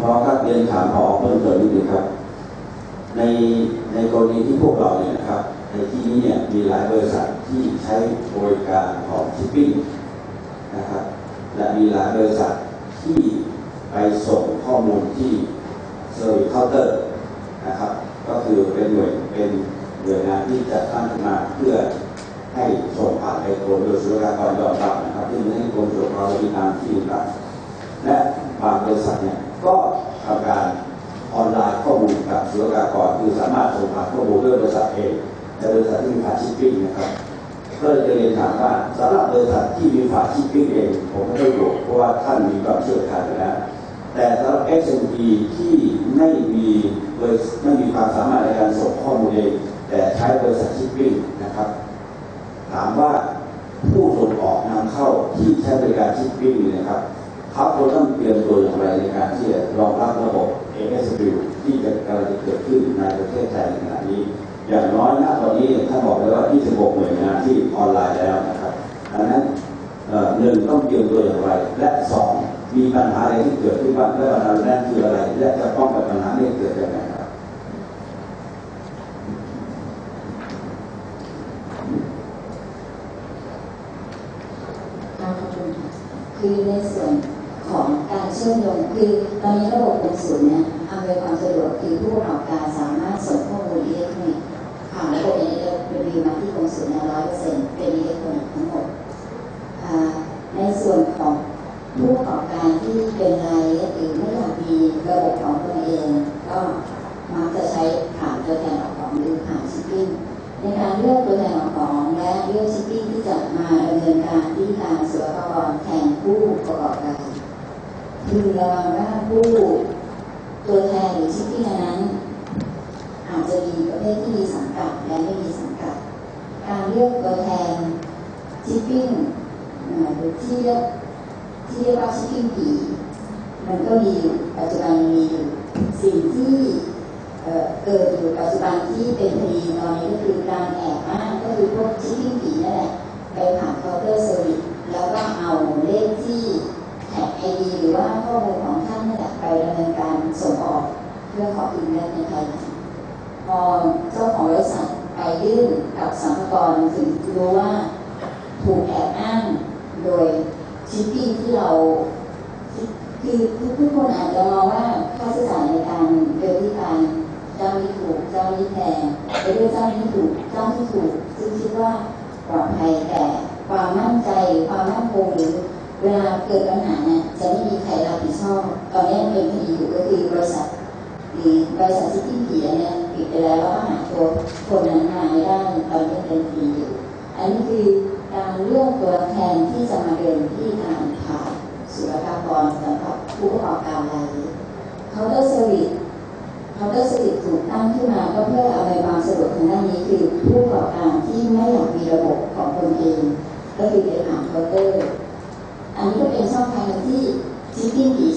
พอครับเรียนถามพอเพิ่มเติมนิดนึงครับ ในในกรณีที่พวกเราเนี่ยนะครับในที่นี้เนี่ยมีหลายบริษัทที่ใช้บริการของชิปปิ้งนะครับและมีหลายบริษัทที่ไปส่งข้อมูลที่เซอร์วิสเคาน์เตอร์นะครับก็คือเป็นหน่วยเป็นหน่วยงานที่จะตั้งขึ้นมาเพื่อให้ส่งผ่านไปโดยสุรกากรยอมรับนะครับที่ให้กรมสุรกากรมีการที่ต่างและบางบริษัทเนี่ย ก็ทำการออนไลน์ข้อมูลกับสุรกากรคือสามารถส่งผ่านข้อมูลด้วยบริษัทเองและบริษัทที่มีผ่านชิปปิ้งนะครับก็เลยจะเรียนถามว่าสำหรับบริษัทที่มีฝาชิปปิ้งเองผมไม่ได้โกเพราะว่าท่านมีความเชี่ยวชาญอยู่แล้วแต่สำหรับ SME ที่ไม่มีบริษัทไม่มีความสามารถในการส่งข้อมูลเอง แต่ใช้บริษัทชิปปิ้งนะครับ ถามว่าผู้ส่งออกนำเข้าที่ใช้บริการชิปปิ้งนี่นะครับ เขาควรต้องเตรียมตัวอย่างไรในการที่จะรองรับระบบ ASW ที่จะกำลังจะเกิดขึ้นในประเทศไทยในขณะนี้ อย่างน้อยณตอนนี้ท่านบอกเลยว่า 26 หน่วยงานที่ออนไลน์แล้วนะครับดังนั้นหนึ่งต้องเตรียมตัวอย่างไร และสองมีปัญหาอะไรที่เกิดขึ้นบ้างและปัญหานั้นคืออะไร และจะป้องกันปัญหานี้เกิดยังไงครับคือในส่วน ของการเชื่อมโยงคือตอนนี้ระบบกรมศูนย์เนี่ยอำนวยความสะดวกคือผู้ประกอบการสามารถส่งข้อมูลอิเล็กทรอนิกส์ผ่านระบบอิเล็กทรอนิกส์มาที่กรมศูนย์ร้อยเปอร์เซ็นต์เป็นอิเล็กทรอนิกส์ทั้งหมดในส่วนของผู้ประกอบการที่เป็นรายเล็กหรือไม่อยากมีระบบของตัวเอง ก็มักจะใช้ผ่านตัวแทนออกของหรือผ่านชิปปิ้งในการเลือกตัวแทนของและเลือกชิปปิ้งที่จะมาดำเนินการที่ทางสุรากรแทนผู้ประกอบการ คือระวังว่าผู้ตัวแทนหรือชิปปิ้งนั้น อาจจะมีประเภทที่มีสังกัดและไม่มีสังกัด การเลือกตัวแทนชิปปิ้งหรือที่เรียกที่เรียกว่าชิปปิ้งผีมันก็มีอยู่ปัจจุบันมีอยู่สิ่งที่เกิดอยู่ปัจจุบันที่เป็นคดีตอนนี้ก็คือการแอบอ้างก็คือพวกชิปปิ้งผีนั่นแหละไปผ่านเคาน์เตอร์เซอร์วิสแล้วก็เอาเลขที่ ดีหรือว่าข้อมูลของท่านนั่นแหละไปดำเนินการส่งออกเพื่อขอคืนเงินในไทยพอเจ้าของบริษัทไปยื่นกับสัมภาระถึงรู้ว่าถูกแอบอ้างโดยชิปปิ้ที่เราคือทุกคนอาจจะมองว่าค่าใช้จ่ายในการเดินที่การเจ้านี้ถูกเจ้านี้แพงไปด้วยเจ้านี้ถูกเจ้าที่ถูกซึ่งคิดว่าปลอดภัยแต่ความมั่นใจความมั่นคงหรือ เวลาเกิดปัญหาเนี่ยจะไม่มีใครรับผิดชอบตอนนี้เป็นคดีอยู่ก็คือบริษัทหรือบริษัทที่ที่ผีเนี่ยปิดไปแล้วแล้วก็หาตัวคนนั้นมาไม่ได้ตอนนี้เป็นคดีอยู่ อันนี้คือการเลือกตัวแทนที่จะมาเดินที่ทางผ่านสุรกากรสำหรับผู้ประกอบการรายเล็กเคาน์เตอร์เซอร์วิสเคาน์เตอร์เซอร์วิสถูกตั้งขึ้นมาก็เพื่อเอำนวยความสะดวกทางด้านนี้คือผู้ประกอบการที่ไม่อยากมีระบบของตนเองก็คือไปผ่านเคาน์เตอร์ อันนี้ก็เป็นช่อง